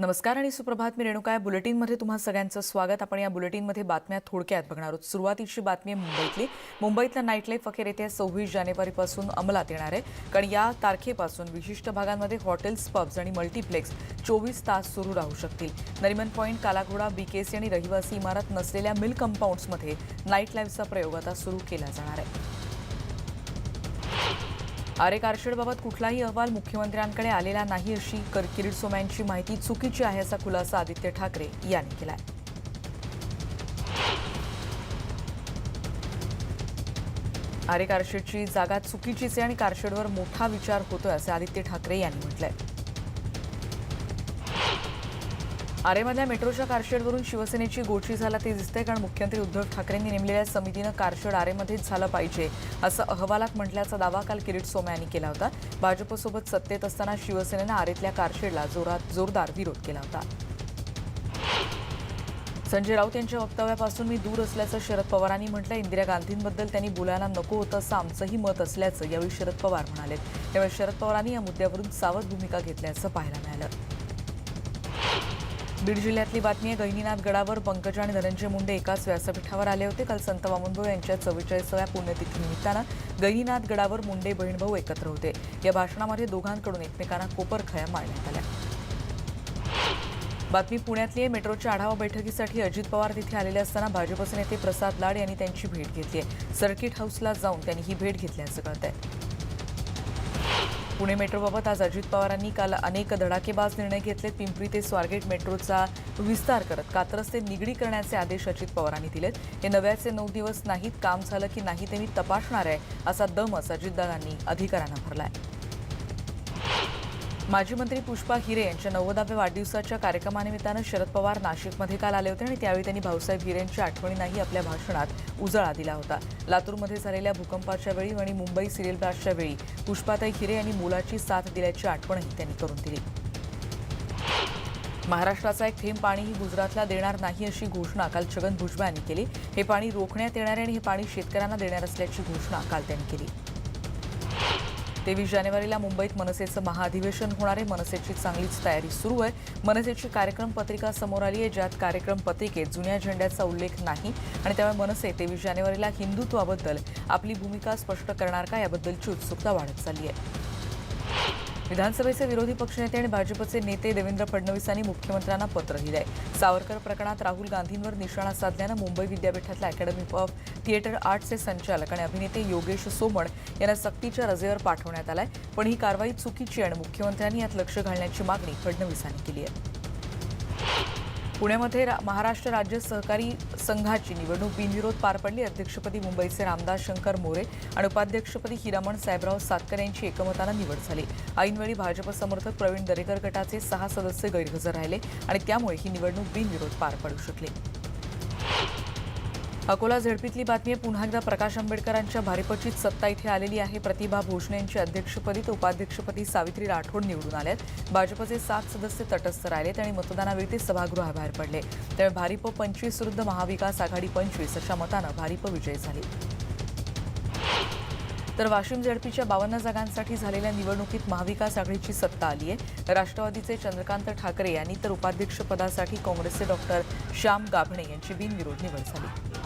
नमस्कार आणि सुप्रभात. मी रेणुका. या बुलेटिनमध्ये तुम्हा सगळ्यांचं स्वागत. आपण या बुलेटिनमध्ये बातम्या थोडक्यात बघणार आहोत. सुरुवातीची बातमी आहे मुंबईतली. मुंबईतला नाईट लाईफ अखेर येत्या सव्वीस जानेवारीपासून अंमलात येणार आहे. कारण या तारखेपासून विशिष्ट भागांमध्ये हॉटेल्स पब्स आणि मल्टीप्लेक्स चोवीस तास सुरू राहू शकतील. नरिमन पॉईंट कालाघोडा बीकेसी आणि रहिवासी इमारत नसलेल्या मिल कंपाऊंड्समध्ये नाईट लाईफचा प्रयोग आता सुरू केला जाणार आहे. आरे कारशेडबाबत कुठलाही अहवाल मुख्यमंत्र्यांकडे आलेला नाही अशी किरीट सोमयांची माहिती चुकीची आहे असा खुलासा आदित्य ठाकरे यांनी केलाय. आरे कारशेडची जागा चुकीचीच आहे आणि कारशेडवर मोठा विचार होतोय असे आदित्य ठाकरे यांनी म्हटलंय. आरेमधल्या मेट्रोच्या कारशेडवरून शिवसेनेची गोची झाला ते दिसतंय कारण मुख्यमंत्री उद्धव ठाकरेंनी नेमलेल्या समितीनं कारशेड आरेमध्येच झालं पाहिजे असं अहवालात म्हटल्याचा दावा काल किरीट सोमया यांनी केला होता. भाजपसोबत सत्तेत असताना शिवसेनेनं आरेतल्या कारशेडला जोरात जोरदार विरोध केला होता. संजय राऊत यांच्या वक्तव्यापासून मी दूर असल्याचं शरद पवारांनी म्हटलं इंदिरा गांधींबद्दल त्यांनी बोलायला नको होतं असं आमचंही मत असल्याचं यावेळी शरद पवार म्हणाले त्यावेळी शरद पवारांनी या मुद्द्यावरून सावध भूमिका घेतल्याचं पाहायला मिळालं. बीड जिल्ह्यातली बातमी आहे. गहिनीनाथ गडावर पंकजा आणि धनंजय मुंडे एकाच व्यासपीठावर आले होते. काल संत वामनभाऊ यांच्या चव्वेचाळीसाव्या पुण्यतिथीनिमित्तानं गहिनीनाथ गडावर मुंडे बहीणभाऊ एकत्र होते. या भाषणामध्ये दोघांकडून एकमेकांना कोपरखया मारण्यात आल्या. बातमी पुण्यातली आहे. मेट्रोच्या आढावा बैठकीसाठी अजित पवार तिथे आलेले असताना भाजपचे नेते प्रसाद लाड यांनी त्यांची भेट घेतली आहे. सर्किट हाऊसला जाऊन त्यांनी ही भेट घेतल्याचं आहे पुणे मेट्रोबाबत आज अजित पवारांनी काल अनेक धडाकेबाज निर्णय घेतले पिंपरी ते स्वारगेट मेट्रोचा विस्तार करत कात्रज ते निगडी करण्याचे आदेश अजित पवारांनी दिलेत. हे नव्याचे नऊ दिवस नाहीत काम झालं की नाही ते मी तपासणार आहे असा दमच अजितदादांनी अधिकाऱ्यांना भरला आहे माजी मंत्री पुष्पा हिरे यांच्या नव्वदाव्या वाढदिवसाच्या कार्यक्रमानिमित्तानं शरद पवार नाशिकमध्ये काल आले होते आणि त्यावेळी त्यांनी भाऊसाहेब हिरेंच्या आठवणींनाही आपल्या भाषणात उजाळा दिला होता. लातूरमध्ये झालेल्या भूकंपाच्या वेळी आणि मुंबई सिरियल ब्लास्टच्या वेळी पुष्पाताई हिरे यांनी मुलाची साथ दिल्याची आठवणही त्यांनी करून दिली. महाराष्ट्राचा एक थेंब पाणीही गुजरातला देणार नाही अशी घोषणा काल छगन भुजबळ यांनी केली. हे पाणी रोखण्यात येणार आणि हे पाणी शेतकऱ्यांना देणार असल्याची घोषणा काल त्यांनी केली. तेवीस जानेवारीला मुंबईत मनसेचं महाअधिवेशन होणार आहे. मनसेची चांगलीच तयारी सुरू आहे. मनसेची कार्यक्रम पत्रिका समोर आली आहे ज्यात कार्यक्रम पत्रिकेत जुन्या झेंड्याचा उल्लेख नाही आणि त्यामुळे मनसे तेवीस जानेवारीला हिंदुत्वाबद्दल आपली भूमिका स्पष्ट करणार का याबद्दलची उत्सुकता वाढत चालली आहे. विधानसभेचे विरोधी पक्षनेते आणि भाजपचे नेते देवेंद्र फडणवीसांनी मुख्यमंत्र्यांना पत्र लिहिलंय. सावरकर प्रकरणात राहुल गांधींवर निशाणा साधल्यानं मुंबई विद्यापीठातल्या अकॅडमी ऑफ थिएटर आर्टचे संचालक आणि अभिनेते योगेश सोमण यांना सक्तीच्या रजेवर पाठवण्यात आलाय. पण ही कारवाई चुकीची आणि मुख्यमंत्र्यांनी यात लक्ष घालण्याची मागणी फडणवीसांनी केली आहे. पुण्यामध्ये रा- महाराष्ट्र राज्य सहकारी संघाची निवडणूक बिनविरोध पार पडली. अध्यक्षपदी मुंबईचे रामदास शंकर मोरे आणि उपाध्यक्षपदी हिरामण साहेबराव सातकर यांची एकमतानं निवड झाली. ऐनवेळी भाजप समर्थक प्रवीण दरेकर गटाचे सहा सदस्य गैरहजर राहिले आणि त्यामुळे ही निवडणूक बिनविरोध पार पडू शकली. अकोला झडपीतली बातमी आहे. पुन्हा एकदा प्रकाश आंबेडकरांच्या भारिपचीत सत्ता इथे आलेली आहे. प्रतिभा भोसले यांची अध्यक्षपदी तर उपाध्यक्षपदी सावित्री राठोड निवडून आल्यात भाजपचे सात सदस्य तटस्थ राहिलेत आणि मतदानावेळी ते सभागृहाबाहेर पडले. त्यामुळे भारिप पंचवीस विरुद्ध महाविकास आघाडी पंचवीस अशा मतानं भारिप विजयी झाली. तर वाशिम झडपीच्या बावन्न जागांसाठी झालेल्या निवडणुकीत महाविकास आघाडीची सत्ता आली आहे. राष्ट्रवादीचे चंद्रकांत ठाकरे यांनी तर उपाध्यक्षपदासाठी काँग्रेसचे डॉक्टर श्याम गाभणे यांची बिनविरोध निवड झाली.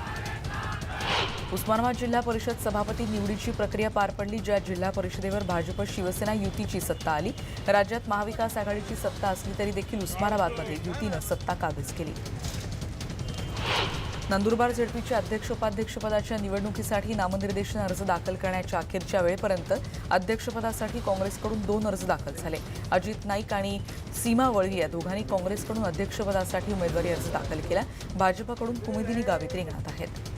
उस्मानाबाद जिल्हा परिषद सभापती निवडीची प्रक्रिया पार पडली ज्या जिल्हा परिषदेवर भाजप शिवसेना युतीची सत्ता आली. राज्यात महाविकास आघाडीची सत्ता असली तरी देखील उस्मानाबादमध्ये युतीनं सत्ता काबीज केली. नंदुरबार झेडपीच्या अध्यक्ष उपाध्यक्षपदाच्या निवडणुकीसाठी नामनिर्देशन अर्ज दाखल करण्याच्या अखेरच्या वेळेपर्यंत अध्यक्षपदासाठी काँग्रेसकडून दोन अर्ज दाखल झाले. अजित नाईक आणि सीमा वळवी या दोघांनी काँग्रेसकडून अध्यक्षपदासाठी उमेदवारी अर्ज दाखल केला. भाजपकडून कुमुदिनी गावित रिंगणात आहेत.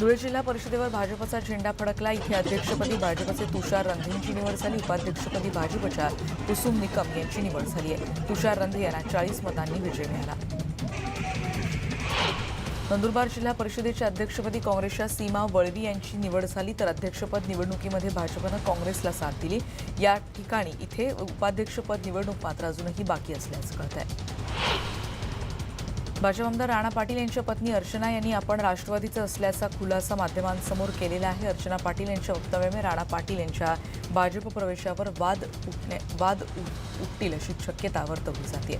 धुळे जिल्हा परिषदेवर भाजपचा झेंडा फडकला. इथे अध्यक्षपदी भाजपचे तुषार रंधेंची निवड झाली. उपाध्यक्षपदी भाजपच्या कुसुम निकम यांची निवड झाली आहे. तुषार रंधे यांना चाळीस मतांनी विजय मिळाला. नंदुरबार जिल्हा परिषदेच्या अध्यक्षपदी काँग्रेसच्या सीमा वळवी यांची निवड झाली. तर अध्यक्षपद निवडणुकीमध्ये भाजपनं काँग्रेसला साथ दिली. या ठिकाणी इथे उपाध्यक्षपद निवडणूक मात्र अजूनही बाकी असल्याचं कळत आहे भाजप आमदार राणा पाटील यांच्या पत्नी अर्चना यांनी आपण राष्ट्रवादीचं असल्याचा खुलासा माध्यमांसमोर केलेला आहे. अर्चना पाटील यांच्या वक्तव्यामुळे राणा पाटील यांच्या भाजप प्रवेशावर वाद उठणे वाद उठतील अशी शक्यता वर्तवली जाते.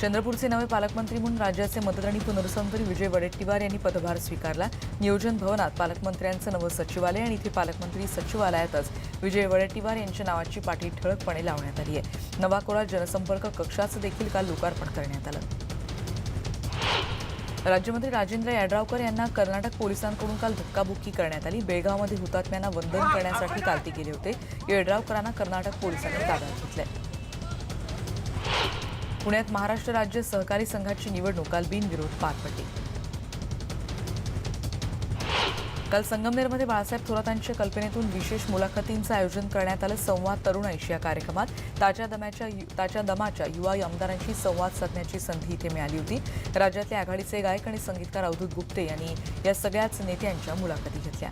चंद्रपूरचे नवे पालकमंत्री म्हणून राज्याचे मदत आणि पुनर्संकरी विजय वडेट्टीवार यांनी पदभार स्वीकारला. नियोजन भवनात पालकमंत्र्यांचं नवं सचिवालय आणि इथे पालकमंत्री सचिवालयातच विजय वडेट्टीवार यांच्या नावाची पाठी ठळकपणे लावण्यात आली आहे. नवाकोळा जनसंपर्क कक्षाचं देखील काल लोकार्पण करण्यात आलं. राज्यमंत्री राजेंद्र यड्रावकर यांना कर्नाटक पोलिसांकडून काल धक्काबुक्की करण्यात आली. बेळगावमध्ये हुतात्म्यांना वंदन करण्यासाठी काल ते गेले होते. येड्रावकरांना कर्नाटक पोलिसांनी ताब्यात घेतलंय. पुण्यात महाराष्ट्र राज्य सहकारी संघाची निवडणूक काल बिनविरोध पार पडली. काल संगमनेरमध्ये बाळासाहेब थोरातांच्या कल्पनेतून विशेष मुलाखतींचं आयोजन करण्यात आलं. संवाद तरुणाईशी या कार्यक्रमात. ताज्या दम्याच्या ताज्या दमाच्या युवा आमदारांशी संवाद साधण्याची संधी इथे मिळाली होती. राज्यातले आघाडीचे गायक आणि संगीतकार अवधूत गुप्ते यांनी या सगळ्याच नेत्यांच्या मुलाखती घेतल्या.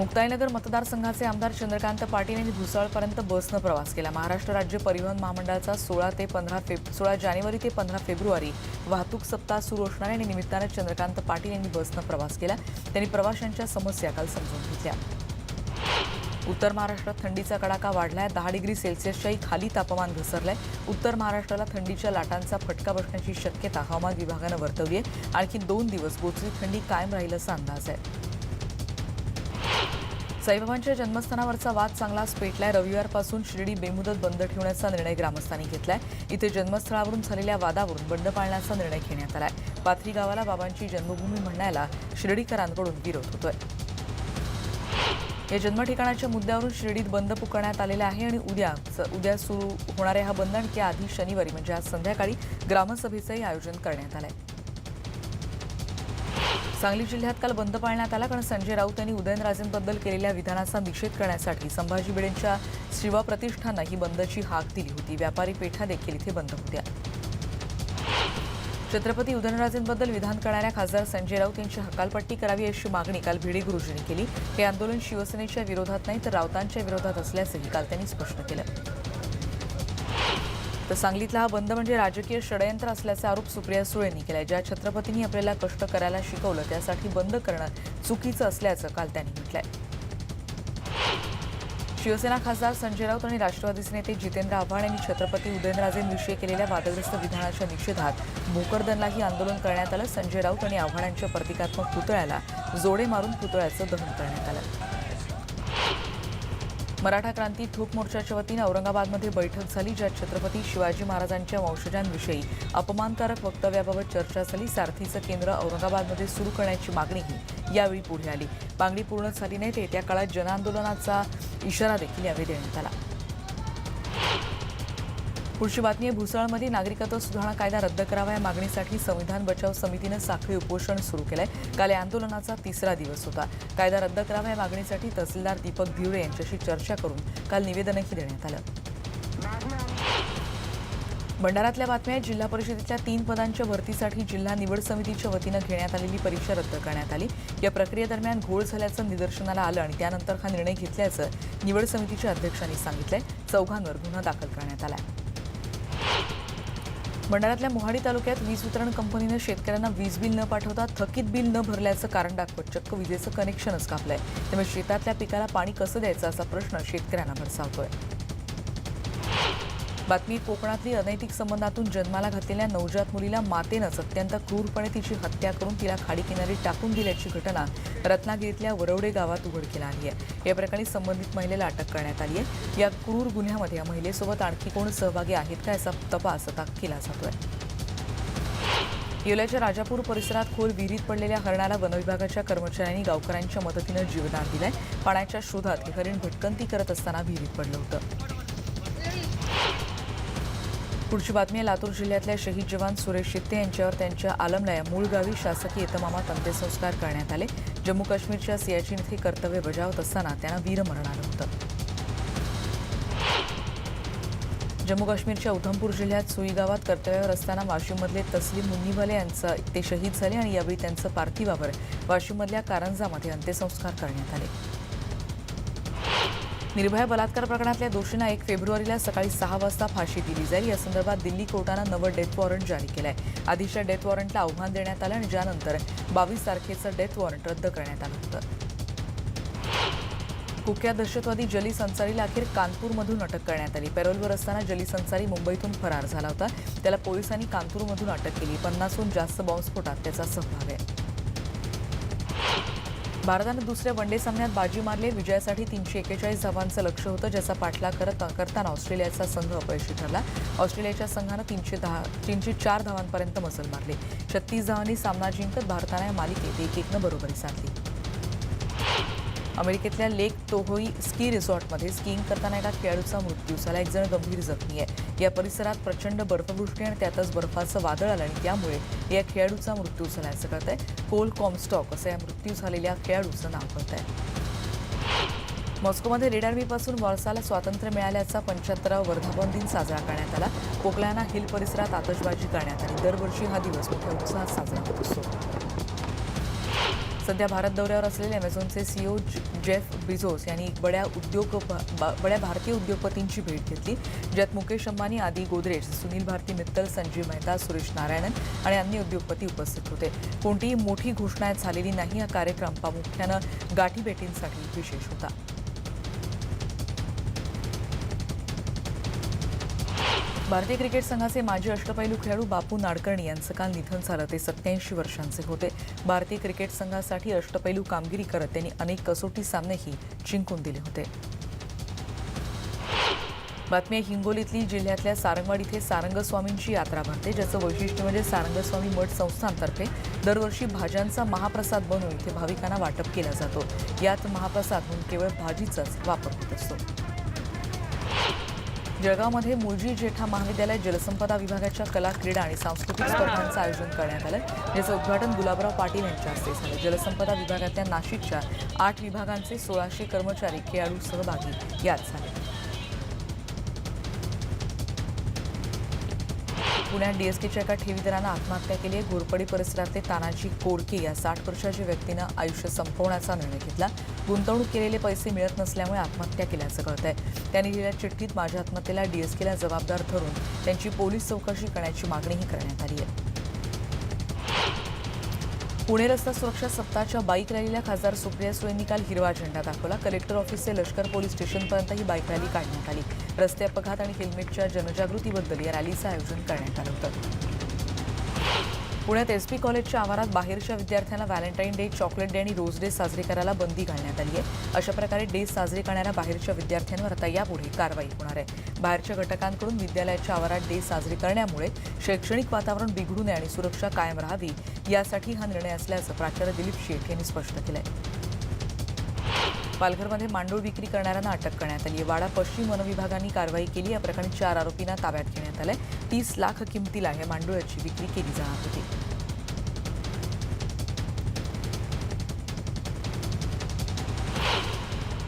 मुक्ताईनगर मतदारसंघाचे आमदार चंद्रकांत पाटील यांनी भुसाळपर्यंत बसनं प्रवास केला. महाराष्ट्र राज्य परिवहन महामंडळाचा सोळा ते पंधरा फेब सोळा जानेवारी ते पंधरा फेब्रुवारी वाहतूक सप्ताह सुरू असणार आणि निमित्तानं चंद्रकांत पाटील यांनी बसनं प्रवास केला. त्यांनी प्रवाशांच्या समस्या काल समजून घेतल्या. उत्तर महाराष्ट्रात थंडीचा कडाका वाढलाय. दहा डिग्री सेल्सिअसच्याही खाली तापमान घसरलंय. उत्तर महाराष्ट्राला थंडीच्या लाटांचा फटका बसण्याची शक्यता हवामान विभागानं वर्तवली आहे. आणखी दोन दिवस गोचरी थंडी कायम राहील असा अंदाज आहे. साईबाबांच्या जन्मस्थानावरचा वाद चांगलाच पेटलाय. रविवारपासून शिर्डी बेमुदत बंद ठेवण्याचा निर्णय ग्रामस्थांनी घेतलाय. इथे जन्मस्थळावरून झालेल्या वादावरून बंद पाळण्याचा निर्णय घेण्यात आलाय. पाथरी गावाला बाबांची जन्मभूमी म्हणण्याला शिर्डीकरांकडून विरोध होतोय. या जन्मठिकाणाच्या मुद्द्यावरून शिर्डीत बंद पुकारण्यात आलेला आहे आणि उद्या उद्या सुरू होणाऱ्या हा बंद आणखी त्याआधी शनिवारी म्हणजे आज संध्याकाळी ग्रामसभेचंही आयोजन करण्यात आलं आहे सांगली जिल्ह्यात काल बंद पाळण्यात आला कारण संजय राऊत यांनी उदयनराजेंबद्दल केलेल्या विधानाचा निषेध करण्यासाठी संभाजी भिडेंच्या शिवा प्रतिष्ठानं ही बंदची हाक दिली होती. व्यापारी पेठा देखील इथे बंद होत्या. छत्रपती उदयनराजेंबद्दल विधान करणाऱ्या खासदार संजय राऊत यांची हकालपट्टी करावी अशी मागणी काल भिडे गुरुजींनी केली. हे आंदोलन शिवसेनेच्या विरोधात नाही तर राऊतांच्या विरोधात असल्याचंही काल त्यांनी स्पष्ट केलं. तर सांगलीतला हा बंद म्हणजे राजकीय षडयंत्र असल्याचा आरोप सुप्रिया सुळेंनी केला ज्या छत्रपतींनी आपल्याला कष्ट करायला शिकवलं त्यासाठी बंद करणं चुकीचं असल्याचं काल त्यांनी म्हटलंय. शिवसेना खासदार संजय राऊत आणि राष्ट्रवादीचे नेते जितेंद्र आव्हाड यांनी छत्रपती उदयनराजेंविषयी केलेल्या वादग्रस्त विधानाच्या निषेधात भोकरदनलाही आंदोलन करण्यात आलं. संजय राऊत आणि आव्हाडांच्या प्रतिकात्मक पुतळ्याला जोडे मारून पुतळ्याचं दहन करण्यात आलं. मराठा क्रांती थूक मोर्चाच्या वतीनं औरंगाबादमध्ये बैठक झाली ज्यात छत्रपती शिवाजी महाराजांच्या वंशजांविषयी अपमानकारक वक्तव्याबाबत चर्चा झाली. सारथीचं केंद्र औरंगाबादमध्ये सुरू करण्याची मागणीही यावेळी पुढे आली. मागणी पूर्ण झाली नाही ते त्या काळात जनआंदोलनाचा इशारा देखील यावेळी देण्यात आला. पुढची बातमी आहे भुसावळमध्ये नागरिकत्व सुधारणा कायदा रद्द करावा या मागणीसाठी संविधान बचाव समितीनं साखळी उपोषण सुरू केलंय. काल या आंदोलनाचा तिसरा दिवस होता. कायदा रद्द करावा या मागणीसाठी तहसीलदार दीपक धिवरे यांच्याशी चर्चा करून काल निवेदनही देण्यात आलं. भंडाऱ्यातल्या बातम्या जिल्हा परिषदेच्या तीन पदांच्या भरतीसाठी जिल्हा निवड समितीच्या वतीनं घेण्यात आलेली परीक्षा रद्द करण्यात आली. या प्रक्रियेदरम्यान घोळ झाल्याचं निदर्शनाला आलं आणि त्यानंतर हा निर्णय घेतल्याचं निवड समितीच्या अध्यक्षांनी सांगितलंय. चौघांवर गुन्हा दाखल करण्यात आलाय. भंडाऱ्यातल्या मोहाडी तालुक्यात वीज वितरण कंपनीनं शेतकऱ्यांना वीज बिल न पाठवता थकीत बिल न भरल्याचं कारण दाखवत चक्क विजेचं कनेक्शनच कापलंय. त्यामुळे शेतातल्या पिकाला पाणी कसं द्यायचं असा प्रश्न शेतकऱ्यांना भेडसावतोय. बातमी कोकणातली अनैतिक संबंधातून जन्माला घातलेल्या नवजात मुलीला मातेनंच अत्यंत क्रूरपणे तिची हत्या करून तिला खाडीकिनारी टाकून दिल्याची घटना रत्नागिरीतल्या वरवडे गावात उघडकीला आली आहे. या प्रकरणी संबंधित महिलेला अटक करण्यात आली आहे. या क्रूर गुन्ह्यामध्ये या महिलेसोबत आणखी कोण सहभागी आहेत का याचा तपास आता केला जातोय. येवल्याच्या राजापूर परिसरात खोल विहिरीत पडलेल्या हरणाला वनविभागाच्या कर्मचाऱ्यांनी गावकऱ्यांच्या मदतीनं जीवदान दिलंय. पाण्याच्या शोधात हे हरिण भटकंती करत असताना विहिरीत पडलं होतं. पुढची बातमी आहे. लातूर जिल्ह्यातल्या शहीद जवान सुरेश शित्ते यांच्यावर त्यांच्या आलमला या मूळ गावी शासकीय इतमामात अंत्यसंस्कार करण्यात आले. जम्मू काश्मीरच्या सियाचीन इथे कर्तव्य बजावत असताना त्यांना वीरमरण आलं होतं. जम्मू काश्मीरच्या उधमपूर जिल्ह्यात सुई गावात कर्तव्यावर असताना वाशिममधले तस्लीम मुन्नीवाले यांचं ते शहीद झाले आणि यावेळी त्यांचं पार्थिवावर वाशिममधल्या कारंजामध्ये अंत्यसंस्कार करण्यात आले. निर्भया बलात्कार प्रकरणातल्या दोषींना एक फेब्रुवारीला सकाळी सहा वाजता फाशी दिली जाईल. या संदर्भात दिल्ली कोर्टानं नवं डेथ वॉरंट जारी आहे आधीच्या डेथ वॉरंटला आव्हान देण्यात आलं आणि ज्यानंतर बावीस तारखेचं डेथ वॉरंट रद्द करण्यात आलं होतं. कुख्यात दहशतवादी जली संसारीला अखेर कानपूरमधून अटक करण्यात आली. पॅरोलवर असताना जली संसारी मुंबईतून फरार झाला होता. त्याला पोलिसांनी कानपूरमधून अटक केली. पन्नासहून जास्त बॉम्बस्फोटात त्याचा सहभाग आहे. भारतानं दुसऱ्या वनडे सामन्यात बाजी मारली. विजयासाठी तीनशे एकेचाळीस धावांचं लक्ष होतं ज्याचा पाठलाग करत करताना ऑस्ट्रेलियाचा संघ अपयशी ठरला. ऑस्ट्रेलियाच्या संघानं तीनशे दहा तीनशे चार धावांपर्यंत मजल मारली. छत्तीस धावांनी सामना जिंकत भारतानं या मालिकेत एक एकनं बरोबरी साधली. अमेरिकेतल्या लेक तोहोई स्की रिसॉर्टमध्ये स्कीइंग करताना एका खेळाडूचा मृत्यू झाला. एक जण गंभीर जखमी आहे. या परिसरात प्रचंड बर्फवृष्टी आणि त्यातच बर्फाचं वादळ आलं आणि त्यामुळे या खेळाडूचा मृत्यू झाल्याचं आहे कोल कॉमस्टॉक असं या मृत्यू झालेल्या खेळाडूचं नाव कळत आहे मॉस्कोमध्ये रेड आर्मीपासून वॉर्साला स्वातंत्र्य मिळाल्याचा पंच्याहत्तरावा वर्धापन दिन साजरा करण्यात आला. कोकलाना हिल परिसरात आतषबाजी करण्यात आली. दरवर्षी हा दिवस मोठ्या उत्साहात साजरा होत असतो. सध्या भारत दौऱ्यावर असलेले अमेझॉनचे सीईओ जेफ बिझोस यांनी एक बड्या उद्योग बड्या भारतीय उद्योगपतींची भेट घेतली ज्यात मुकेश अंबानी आदी गोदरेज सुनील भारती मित्तल संजीव मेहता सुरेश नारायणन आणि अन्य उद्योगपती उपस्थित होते. कोणतीही मोठी घोषणा झालेली नाही. हा कार्यक्रम प्रामुख्यानं गाठीभेटींसाठी विशेष होता. भारतीय क्रिकेट संघाचे माजी अष्टपैलू खेळाडू बापू नाडकर्णी यांचं काल निधन झालं. ते सत्याऐंशी वर्षांचे होते. भारतीय क्रिकेट संघासाठी अष्टपैलू कामगिरी करत त्यांनी अनेक कसोटी सामनेही जिंकून दिले होते. बातमी हिंगोलीतली जिल्ह्यातल्या सारंगवाड इथे सारंगस्वामींची यात्रा भरते ज्याचं वैशिष्ट्य म्हणजे सारंगस्वामी मठ संस्थांतर्फे दरवर्षी भाज्यांचा महाप्रसाद बनवून इथे भाविकांना वाटप केला जातो. यात महाप्रसाद म्हणून केवळ भाजीचाच वापर होत असतो. जळगावमध्ये मुळजी जेठा महाविद्यालय जलसंपदा विभागाच्या कला क्रीडा आणि सांस्कृतिक स्पर्धांचं आयोजन करण्यात आलं. ज्याचं उद्घाटन गुलाबराव पाटील यांच्या हस्ते झालं. जलसंपदा विभागातल्या नाशिकच्या आठ विभागांचे सोळाशे कर्मचारी खेळाडू सहभागी यात झाले. पुण्यात डीएसटीच्या एका ठेवीदारानं आत्महत्या केली आहे. घोरपडी परिसरातले तानाजी कोडके या साठ वर्षाच्या व्यक्तीनं आयुष्य संपवण्याचा निर्णय घेतला. गुंतवणूक केलेले पैसे मिळत नसल्यामुळे आत्महत्या केल्याचं कळत आहे त्यांनी लिहिल्या चिठ्ठीत माझ्या आत्महत्येला डीएसकेला जबाबदार धरून त्यांची पोलीस चौकशी करण्याची मागणीही करण्यात आली आहे. पुणे रस्ता सुरक्षा सप्ताहाच्या बाईक रॅलीला खासदार सुप्रिया सुळेंनी काल हिरवा झेंडा दाखवला. कलेक्टर ऑफिस ते लष्कर पोलीस स्टेशनपर्यंत ही बाईक रॅली काढण्यात आली. रस्ते अपघात आणि हेल्मेटच्या जनजागृतीबद्दल या रॅलीचं आयोजन करण्यात आलं होतं. पुण्यात एस पी कॉलेजच्या आवारात बाहेरच्या विद्यार्थ्यांना व्हॅलेंटाईन डे चॉकलेट डे आणि रोज डे साजरे करायला बंदी घालण्यात आली आहे. अशा प्रकारे डे साजरे करणाऱ्या बाहेरच्या विद्यार्थ्यांवर आता यापुढे कारवाई होणार आहे. बाहेरच्या घटकांकडून विद्यालयाच्या आवारात डे साजरे करण्यामुळे शैक्षणिक वातावरण बिघडू नये आणि सुरक्षा कायम राहावी यासाठी हा निर्णय असल्याचं प्राचार्य दिलीप शेठ यांनी स्पष्ट केलं आहे पालघरमध्ये मांडूळ विक्री करणाऱ्यांना अटक करण्यात आली. आहे वाडा पश्चिम वन विभागाने कारवाई केली. या प्रकरणी चार आरोपींना ताब्यात घेण्यात आलंय. तीस लाख किमतीला या मांडूळाची विक्री केली जाणार होती.